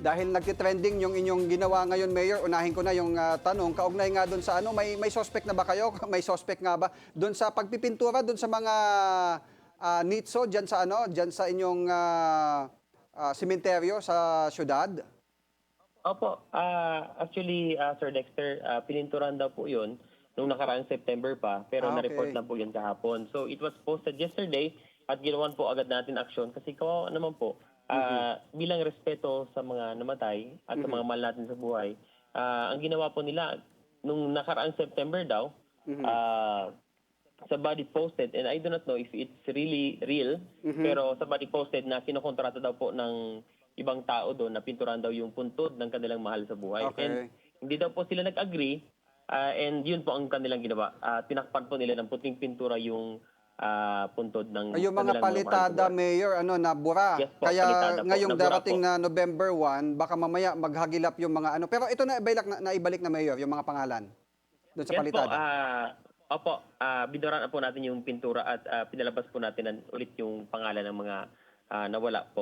Dahil nagtitrending yung inyong ginawa ngayon, Mayor, unahin ko na yung ah, tanong. Kaugnay nga doon sa ano, may, may suspect na ba kayo? May suspect nga ba? Doon sa pagpipintura, doon sa mga ah, nitso, dyan sa ano, dyan sa inyong ah, sementeryo sa syudad? Opo, ah, actually, ah, Sir Dexter, ah, pininturan daw po yun nung nakaraang September pa, pero Ah, na-report okay. na po yun kahapon. So it was posted yesterday at ginawan po agad natin aksyon kasi kawawa naman po, ah, bilang respeto sa mga namatay at sa mga mahal natin sa buhay, ah, ang ginawa po nila nung nakaraang September daw, ah, sa body posted, and I do not know if it's really real, pero sa body posted na kinokontrata daw po ng ibang tao doon na pinturan daw yung puntod ng kanilang mahal sa buhay. Okay. And hindi daw po sila nag-agree, ah, and yun po ang kanilang ginawa. Ah, tinakpan po nila ng puting pintura yung ah, puntod ng Ay, yung mga palitada. Mayor, ano, nabura. Yes po, Kaya palitada po, ngayong nabura darating po. na November 1, baka mamaya maghagilap yung mga ano. Pero ito na ibalik na, naibalik na, Mayor, yung mga pangalan. Doon sa Yes po, palitada. ah, opo, ah, binuraan na po natin yung pintura at ah, pinalabas po natin na- ulit yung pangalan ng mga ah, nawala po.